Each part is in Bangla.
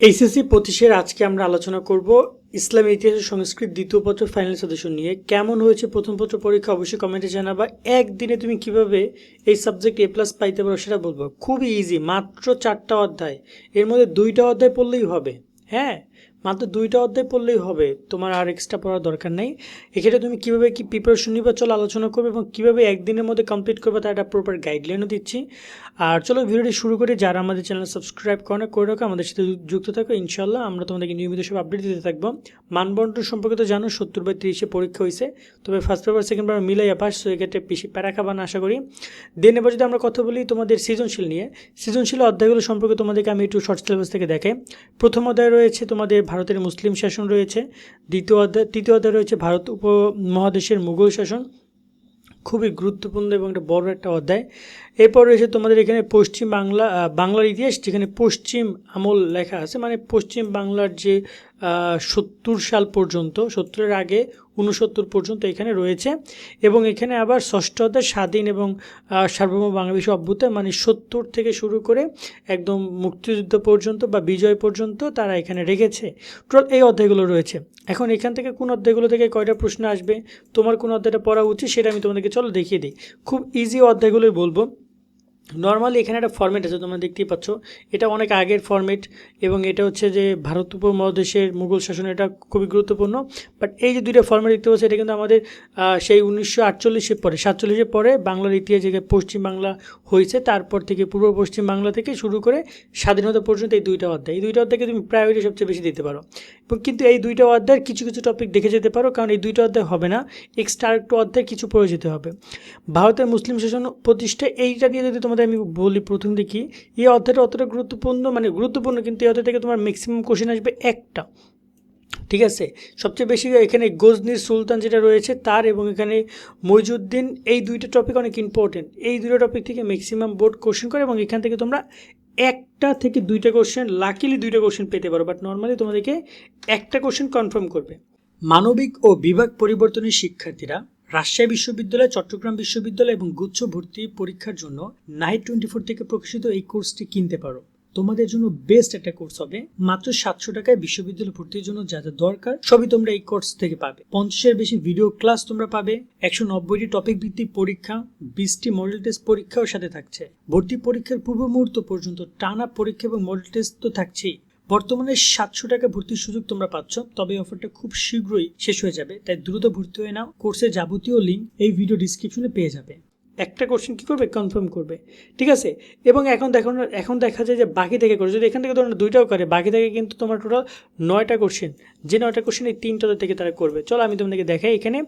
এইচএসসি পঁচিশের আজকে আমরা আলোচনা করব ইসলাম ইতিহাসের সংস্কৃত দ্বিতীয় পত্র ফাইনাল সদস্য নিয়ে। কেমন হয়েছে প্রথম পত্র পরীক্ষা? অবশ্যই কমেন্টে জানাবা। একদিনে তুমি কীভাবে এই সাবজেক্ট এ প্লাস পাইতে পারো সেটা বলব। খুবই ইজি মাত্র চারটা অধ্যায়। এর মধ্যে দুইটা অধ্যায় পড়লেই হবে। হ্যাঁ মাত্র দুইটা অধ্যায় পড়লেই হবে। তোমার আর এক্সট্রা পড়ার দরকার নেই। এক্ষেত্রে তুমি কীভাবে কী প্রিপারেশন নিবা, চলো আলোচনা করবে এবং কীভাবে একদিনের মধ্যে কমপ্লিট করবে তার একটা প্রপার গাইডলাইনও দিচ্ছি। আর চলো ভিডিওটি শুরু করে। যারা আমাদের চ্যানেল সাবস্ক্রাইব করে না, করে রাখো। আমাদের সাথে যুক্ত থাকো ইনশাল্লাহ আমরা তোমাদেরকে নিয়মিত সব আপডেট দিতে থাকব। মানবন্টন সম্পর্কে তো জানো, সত্তর বাই তিরিশে পরীক্ষা হয়েছে তবে ফার্স্ট পেপার সেকেন্ড পেপার মিলাইয়া পাস তো এক্ষেত্রে বেশি প্যারা খাবার আশা করি। দেন এবার যদি আমরা কথা বলি তোমাদের সৃজনশীল নিয়ে, সৃজনশীল অধ্যায়গুলো সম্পর্কে তোমাদেরকে আমি একটু শর্ট সিলেবাস থেকে দেখাই। প্রথম অধ্যায় রয়েছে তোমাদের ভারতের মুসলিম শাসন রয়েছে, দ্বিতীয় অধ্যায়, তৃতীয় অধ্যায় রয়েছে ভারত উপমহাদেশের মুঘল শাসন। খুবই গুরুত্বপূর্ণ এবং একটা বড় একটা অধ্যায়। এরপর রয়েছে তোমাদের এখানে পশ্চিম বাংলা বাংলার ইতিহাস, যেখানে পশ্চিম আমল লেখা আছে মানে পশ্চিম বাংলার যে সত্তর সাল পর্যন্ত, সত্তরের আগে উনসত্তর পর্যন্ত এখানে রয়েছে এবং এখানে আবার ষষ্ঠ অধ্যায় স্বাধীন এবং সার্বভৌম বাংলাদেশ অভ্যুত্থান মানে সত্তর থেকে শুরু করে একদম মুক্তিযুদ্ধ পর্যন্ত বা বিজয় পর্যন্ত তারা এখানে রেখেছে। টোটাল এই অধ্যায়গুলো রয়েছে। এখন এখান থেকে কোন অধ্যায়গুলো থেকে কয়টা প্রশ্ন আসবে, তোমার কোন অধ্যায়টা পড়া উচিত সেটা আমি তোমাদেরকে, চলো দেখিয়ে দিই। খুব ইজি অধ্যায়গুলোই বলব। নর্মালি এখানে একটা ফর্মেট আছে, তোমরা দেখতেই পাচ্ছ। এটা অনেক আগের ফর্মেট এবং এটা হচ্ছে যে ভারত উপমহাদেশের মুঘল শাসন, এটা খুবই গুরুত্বপূর্ণ। বাট এই যে দুইটা ফর্মেট দেখতে পাচ্ছ, এটা কিন্তু আমাদের সেই উনিশশো আটচল্লিশের পরে, সাতচল্লিশের পরে বাংলার ইতিহাস যে পশ্চিম বাংলা হয়েছে, তারপর থেকে পূর্ব পশ্চিম বাংলা থেকে শুরু করে স্বাধীনতা পর্যন্ত এই দুইটা অধ্যায়। এই দুইটা অধ্যায়কে তুমি প্রায়োরিটি সবচেয়ে বেশি দিতে পারো। এবং কিন্তু এই দুইটা অধ্যায়ের কিছু কিছু টপিক দেখে যেতে পারো, কারণ এই দুইটা অধ্যায় হবে না। এক্সট্রা একটু অধ্যায় কিছু পড়ে যেতে হবে। ভারতের মুসলিম শাসন প্রতিষ্ঠা, এইটা নিয়ে যদি তোমাদের আমি বলি প্রথম দেখি এই অধ্যায়টা অতটা গুরুত্বপূর্ণ মানে গুরুত্বপূর্ণ কিন্তু এই অধ্যায় থেকে তোমার ম্যাক্সিমাম কোশ্চেন আসবে একটা। ঠিক আছে? সবচেয়ে বেশি এখানে গজনির সুলতান যেটা রয়েছে, তার এবং এখানে মইজুদ্দিন, এই দুইটা টপিক অনেক ইম্পর্টেন্ট এই দুটো টপিক থেকে ম্যাক্সিমাম বোর্ড কোশ্চেন করে এবং এখান থেকে তোমরা একটা থেকে দুইটা কোশ্চেন লাকিলি দুইটা কোশ্চেন পেতে পারো বাট নর্মালি তোমাদেরকে একটা কোশ্চেন কনফার্ম করবে। মানবিক ও বিভাগ পরিবর্তনের শিক্ষার্থীরা রাজশাহী বিশ্ববিদ্যালয়, চট্টগ্রাম বিশ্ববিদ্যালয় এবং গুচ্ছ ভর্তি পরীক্ষার জন্য নাইট টোয়েন্টি ফোর থেকে প্রকাশিত এই কোর্সটি কিনতে পারো। তোমাদের জন্য বেস্ট একটা কোর্স হবে। মাত্র সাতশো টাকায় বিশ্ববিদ্যালয় ভর্তির জন্য যা যা দরকার, সবই তোমরা এই কোর্স থেকে পাবে। পঞ্চাশের বেশি ভিডিও ক্লাস তোমরা পাবে। একশো নব্বইটি টপিক ভিত্তিক পরীক্ষা, বিশটি মডেল টেস্ট পরীক্ষাও সাথে থাকছে। ভর্তি পরীক্ষার পূর্ব মুহূর্ত পর্যন্ত টানা পরীক্ষা এবং মডেল টেস্ট তো থাকছেই। বর্তমানে সাতশো টাকা ভর্তির সুযোগ তোমরা পাচ্ছ, তবে অফারটা খুব শীঘ্রই শেষ হয়ে যাবে, তাই দ্রুত ভর্তি হয়ে নাও। কোর্সের যাবতীয় লিঙ্ক এই ভিডিও ডিসক্রিপশনে পেয়ে যাবে। একটা কোশ্চেন কী করবে? কনফার্ম করবে। ঠিক আছে? এবং এখন দেখো এখন দেখা যায় যে বাকি থেকে করে যদি এখান থেকে ধরো দুইটাও করে বাকি থেকে কিন্তু তোমার টোটাল নয়টা কোশ্চেন যে নয়টা কোশ্চেন এই তিনটা থেকে তারা করবে। চলো আমি তোমাদেরকে দেখাই এখানে।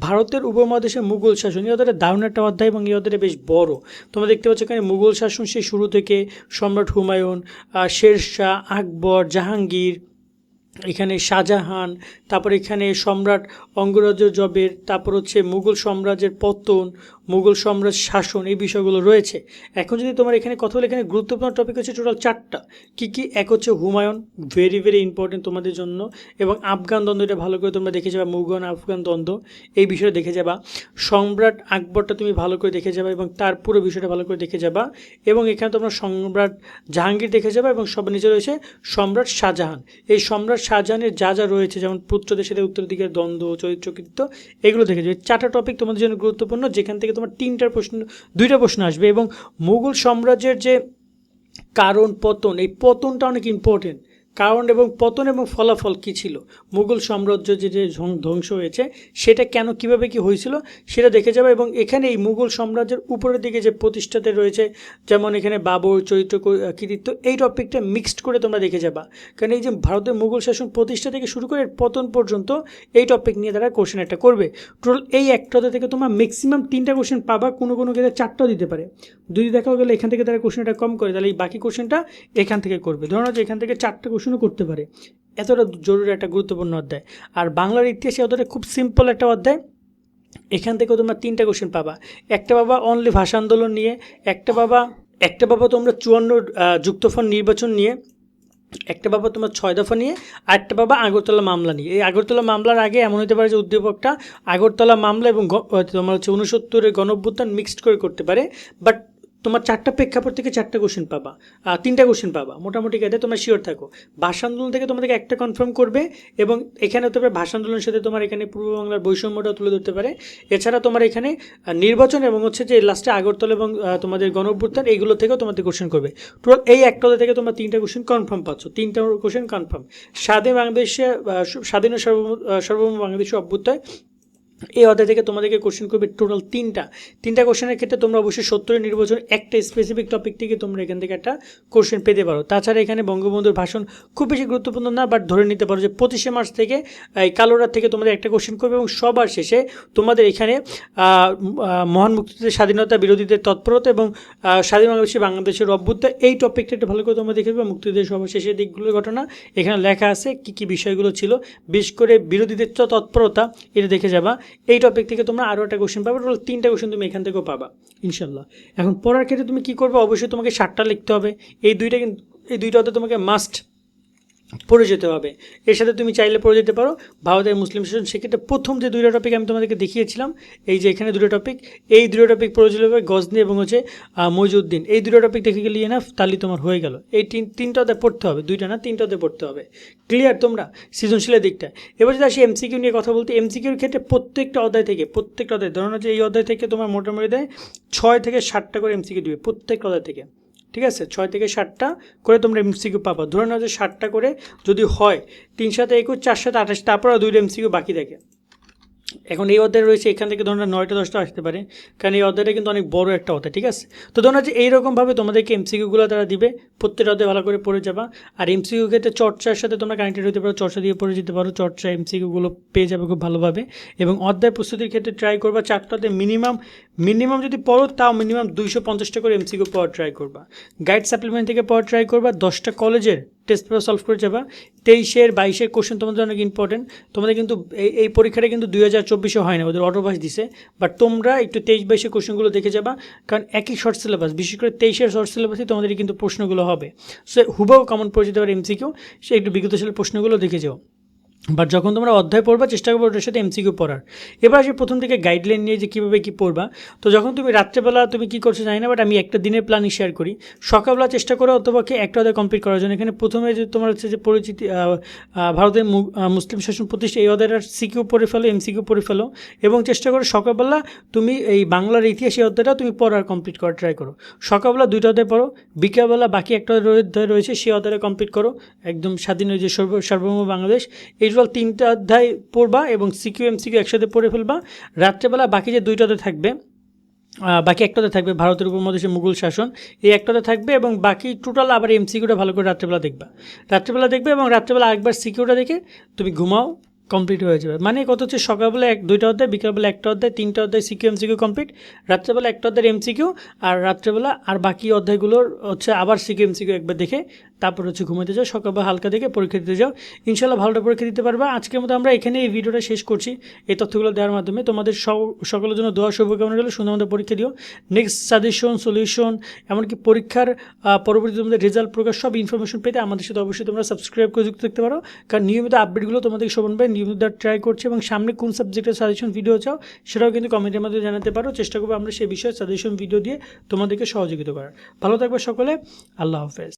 ভারতের উপমহাদেশের মুঘল শাসন অধ্যায়টা দারুণ একটা অধ্যায় এবং অধ্যায়টা বেশ বড়। তোমরা দেখতে পাচ্ছ এখানে মুঘল শাসন সেই শুরু থেকে সম্রাট হুমায়ুন আহ, শেরশাহ আকবর জাহাঙ্গীর এখানে শাহজাহান তারপর এখানে সম্রাট অঙ্গরাজ্য জবের তারপর হচ্ছে মুঘল সাম্রাজ্যের পতন মুঘল সম্রাট শাসন এই বিষয়গুলো রয়েছে। এখন যদি তোমার এখানে কথা বলে, এখানে গুরুত্বপূর্ণ টপিক হচ্ছে টোটাল চারটা। কী কী? এক হচ্ছে হুমায়ুন ভেরি ভেরি ইম্পর্টেন্ট তোমাদের জন্য। এবং আফগান দ্বন্দ্ব এটা ভালো করে তোমরা দেখে যাবা, মুঘল আফগান দ্বন্দ্ব এই বিষয়ে দেখে যাবা। সম্রাট আকবরটা তুমি ভালো করে দেখে যাবা এবং তার পুরো বিষয়টা ভালো করে দেখে যাবা। এবং এখানে তোমরা সম্রাট জাহাঙ্গীর দেখে যাবা এবং সবার নিচে রয়েছে সম্রাট শাহজাহান। এই সম্রাট শাহজাহানের যা যা রয়েছে, যেমন পুত্রদের সাথে উত্তর উত্তরাধিকার, দ্বন্দ্ব চরিত্রকৃত্য এগুলো দেখে যাবে। চারটা টপিক তোমাদের জন্য গুরুত্বপূর্ণ। যেখান থেকে তোমার তিনটার প্রশ্ন, দুইটা প্রশ্ন আসবে এবং মুঘল সাম্রাজ্যের যে কারণ, পতন, এই পতনটা অনেক ইম্পর্টেন্ট কারণ এবং পতন এবং ফলাফল কী ছিল? মুঘল সাম্রাজ্য যে যে ধ্বং- ধ্বংস হয়েছে, সেটা কেন, কীভাবে কি হয়েছিল, সেটা দেখে যাবে এবং এখানে এই মুঘল সাম্রাজ্যের উপরের দিকে যে প্রতিষ্ঠাতে রয়েছে, যেমন এখানে বাবর চরিত্র কৃতিত্ব এই টপিকটা মিক্সড করে তোমরা দেখে যাবা। কারণ এই যে ভারতের মুঘল শাসন প্রতিষ্ঠা থেকে শুরু করে পতন পর্যন্ত এই টপিক নিয়ে তারা কোশ্চেন একটা করবে। টোটাল এই একটাতে থেকে তোমরা ম্যাক্সিমাম তিনটা কোশ্চেন পাবা, কোনো কোনো ক্ষেত্রে চারটাও দিতে পারে। যদি দেখা গেলে এখান থেকে তারা কোশ্চেনটা কম করে, তাহলে এই বাকি কোশ্চেনটা এখান থেকে করবে। ধরো যে এখান থেকে চারটা কোশ্চেনও করতে পারে। এতটা জরুরি একটা গুরুত্বপূর্ণ অধ্যায়। আর বাংলার ইতিহাসে অধ্যায়টা খুব সিম্পল একটা অধ্যায়, এখান থেকে তোমরা তিনটা কোশ্চেন পাবা। একটা বাবা অনলি ভাষা আন্দোলন নিয়ে, একটা বাবা একটা বাবা তোমরা চুয়ান্ন যুক্তফল নির্বাচন নিয়ে, একটা বাবা তোমার ছয় দফা নিয়ে আর একটা পাবা আগরতলা মামলা নিয়ে। এই আগরতলা মামলার আগে এমন হতে পারে যে উদ্দীপকটা আগরতলা মামলা এবং তোমার হচ্ছে উনসত্তরের গণঅভ্যুত্থান মিক্সড করে করতে পারে। বাট তোমার চারটা প্রেক্ষাপট থেকে চারটা কোশ্চেন পাবা তিনটা কোশ্চেন পাবা। মোটামুটি কায়দায় তোমরা শিওর থাকো। ভাষা আন্দোলন থেকে তোমাদেরকে একটা কনফার্ম করবে এবং এখানে হতে পারে ভাষা আন্দোলনের সাথে তোমার এখানে পূর্ব বাংলার বৈষম্যটাও তুলে ধরতে পারে। এছাড়া তোমার এখানে নির্বাচন এবং হচ্ছে যে লাস্টে আগরতলা এবং তোমাদের গণ এইগুলো থেকেও তোমাদের কোশ্চেন করবে। টোটাল এই একটা থেকে তোমরা তিনটা কোশ্চেন কনফার্ম পাচ্ছ। তিনটা কোশ্চেন কনফার্ম স্বাধীন বাংলাদেশে স্বাধীন সর্ব সার্বভৌম বাংলাদেশে অভ্যুত্থায় এই অধ্যায় থেকে তোমাদেরকে কোশ্চেন করবে টোটাল তিনটা। তিনটা কোশ্চেনের ক্ষেত্রে তোমরা অবশ্যই সত্তরের নির্বাচন একটা স্পেসিফিক টপিক থেকে তোমরা এখান থেকে একটা কোশ্চেন পেতে পারো। তাছাড়া এখানে বঙ্গবন্ধুর ভাষণ খুব বেশি গুরুত্বপূর্ণ না বাট ধরে নিতে পারো যে পঁচিশে মার্চ থেকে এই কালোরাত থেকে তোমাদের একটা কোশ্চেন করবে এবং সবার শেষে তোমাদের এখানে মহান মুক্তিযুদ্ধের স্বাধীনতা বিরোধীদের তৎপরতা এবং স্বাধীন বাংলাদেশে বাংলাদেশের অভ্যুত্থান, এই টপিকটা একটু ভালো করে তোমরা দেখে নেবে। মুক্তিযুদ্ধের সবার শেষের দিকগুলোর ঘটনা, এখানে লেখা আছে কী কী বিষয়গুলো ছিল, বিশেষ করে বিরোধীদের তৎপরতা, এটা দেখে যাবা। এই টপিক থেকে তোমরা আরও একটা কোশ্চেন পাবে। টোটাল তিনটা কোশ্চেন তুমি এখান থেকেও পাবা ইনশাল্লাহ এখন পড়ার ক্ষেত্রে তুমি কী করবে? অবশ্যই তোমাকে সাতটা লিখতে হবে। এই দুইটা কিন্তু, এই দুইটা হতে তোমাকে মাস্ট পড়ে যেতে হবে। এর সাথে তুমি চাইলে পড়ে যেতে পারো। ভারতের মুসলিম শাসন সেক্ষেত্রে প্রথম যে দুইটা টপিক আমি তোমাদেরকে দেখিয়েছিলাম এই যে এখানে দুটো টপিক এই দুটো টপিক পড়ে যেতে হবে গজনি এবং হচ্ছে আহ, মইজুদ্দিন। এই দুটো টপিক দেখে গেলে না তাহলে তোমার হয়ে গেল। এই তিন তিনটাতে পড়তে হবে দুইটা না তিনটাতে পড়তে হবে। ক্লিয়ার তোমরা? সৃজনশীলের দিকটা। এবার যদি আসি এমসিকিউ নিয়ে কথা বলতে এমসিকিউর ক্ষেত্রে প্রত্যেকটা অধ্যায় থেকে প্রত্যেকটা অধ্যায় ধরুন হচ্ছে এই অধ্যায় থেকে তোমার মোটামুটি দেয় ছয় থেকে ষাটটা করে এমসিকিউ দিবে প্রত্যেকটা অধ্যায় থেকে। ঠিক আছে? ছয় থেকে ষাটটা করে তোমরা এমসিকিউ পাবা। ধরে নাও যে ষাটটা করে যদি হয় তিন সাথে একুশ চার সাথে আঠাশ, তারপর দুইটা এমসিকিউ বাকি থাকে। এখন এই অধ্যায় রয়েছে, এখান থেকে ধরুন নয়টা, দশটা আসতে পারে। কারণ এই অধ্যায়টা কিন্তু অনেক বড় একটা অধ্যায়, ঠিক আছে? তো ধরুন যে এইরকমভাবে তোমাদেরকে এমসিকিউগুলো তারা দিবে, প্রত্যেকটা অধ্যায় ভালো করে পড়ে যাবা। আর এমসিকিউ ক্ষেত্রে চর্চার সাথে তোমরা কানেক্টেড হতে পারো, চর্চা দিয়ে পড়ে যেতে পারো, চর্চা এমসিকিউগুলো পেয়ে যাবে খুব ভালোভাবে। এবং অধ্যায় প্রস্তুতির ক্ষেত্রে ট্রাই করবা, চারটাতে মিনিমাম মিনিমাম যদি পড়ো, তাও মিনিমাম দুইশো পঞ্চাশটা করে এমসিকিউ পড়ার ট্রাই করবা। গাইড সাপ্লিমেন্ট থেকে পড়ার ট্রাই করবা, দশটা কলেজের টেস্ট পেপার সলভ করে যাবা। তেইশের, বাইশের কোশ্চেন তোমাদের অনেক ইম্পর্টেন্ট তোমাদের কিন্তু এই এই পরীক্ষাটা কিন্তু দুই হাজার চব্বিশে হয় না, ওদের অটোভাস দিছে। বাট তোমরা একটু তেইশ, বাইশের কোশ্চেনগুলো দেখে যাবা, কারণ একই শর্ট সিলেবাস বিশেষ করে তেইশের শর্ট সিলেবাসে তোমাদের কিন্তু প্রশ্নগুলো হবে। সো হুবাও কমন পড়ে যেতে পারে এমসিকিউ সে একটু বিগত সালের প্রশ্নগুলো দেখে যাও। বাট যখন তোমরা অধ্যায় পড়বা, চেষ্টা করব ওটার সাথে এমসিকিউ পড়ার। এবার আসি প্রথম থেকে গাইডলাইন নিয়ে যে কীভাবে কী পড়বা। তো যখন তুমি রাত্রেবেলা তুমি কী করছ জানি না বাট আমি একটা দিনের প্ল্যানই শেয়ার করি। সকালবেলা চেষ্টা করো অথবাকে একটা অধ্যায় কমপ্লিট করার জন্য। এখানে প্রথমে যে তোমার হচ্ছে যে পরিচিতি ভারতের মুসলিম শাসন প্রতিষ্ঠা, এই অধ্যায়টার সিকিউ পড়ে ফেলো এমসিকিউ পড়ে ফেলো। এবং চেষ্টা করো সকালবেলা তুমি এই বাংলার ইতিহাস এই অধ্যায়টা তুমি পড়ার কমপ্লিট করার ট্রাই করো। সকালবেলা দুইটা অধ্যায় পড়ো, বিকেলবেলা বাকি একটা অধ্যায় রয়েছে, সেই অধ্যায়টা কমপ্লিট করো। একদম স্বাধীন যে সর্ব, সার্বভৌম বাংলাদেশ। এই টোটাল তিনটা অধ্যায় পড়বা এবং সিকিউ, এমসিকিউ একসাথে পড়ে ফেলবা। রাত্রেবেলা বাকি যে দুইটাতে থাকবে বাকি একটাতে থাকবে ভারতের উপমহাদেশে মুঘল শাসন, এই একটাতে থাকবে এবং বাকি টোটাল আবার এমসিকিউটা ভালো করে রাত্রেবেলা দেখবা। রাত্রেবেলা দেখবে এবং রাত্রেবেলা একবার সিকিউটা দেখে তুমি ঘুমাও কমপ্লিট হয়ে যাবে। মানে কত হচ্ছে সকালবেলা এক, দুইটা অধ্যায়, বিকালবেলা একটা অধ্যায়, তিনটা অধ্যায়, সিকিউ, এমসিকিউ কমপ্লিট রাত্রেবেলা একটা অধ্যায়ের এমসিকিউ আর রাত্রেবেলা আর বাকি অধ্যায়গুলোর হচ্ছে আবার সিকিউ, এমসিকিউ একবার দেখে তারপর হচ্ছে ঘুমাতে যাও সকালবেলা হালকা দেখে পরীক্ষা দিতে যাও। ইনশাল্লাহ ভালোটা পরীক্ষা দিতে পারবা। আজকের মতো আমরা এখানে এই ভিডিওটা শেষ করছি। এই তথ্যগুলো দেওয়ার মাধ্যমে তোমাদের সকলের জন্য দোয়া, শুভকামনা রইল। সুন্দর মতো পরীক্ষা দিও। নেক্সট সাজেশন সলিউশন এমনকি পরীক্ষার পরবর্তী তোমাদের রেজাল্ট প্রকাশ, সব ইনফরমেশন পেতে আমাদের সাথে অবশ্যই তোমরা সাবস্ক্রাইব করে যুক্ত থাকতে পারো। কারণ নিয়মিত আপডেটগুলো তোমাদের শোভন ভাই নিয়মিত ট্রাই করছে এবং সামনে কোন সাবজেক্টের সাজেশন ভিডিও চাও, সেটাও কিন্তু কমেন্টের মাধ্যমে জানাতে পারো। চেষ্টা করব আমরা সেই বিষয়ে সাজেশন ভিডিও দিয়ে তোমাদেরকে সহযোগিতা করার। ভালো থাকবে সকলে। আল্লাহ হাফেজ।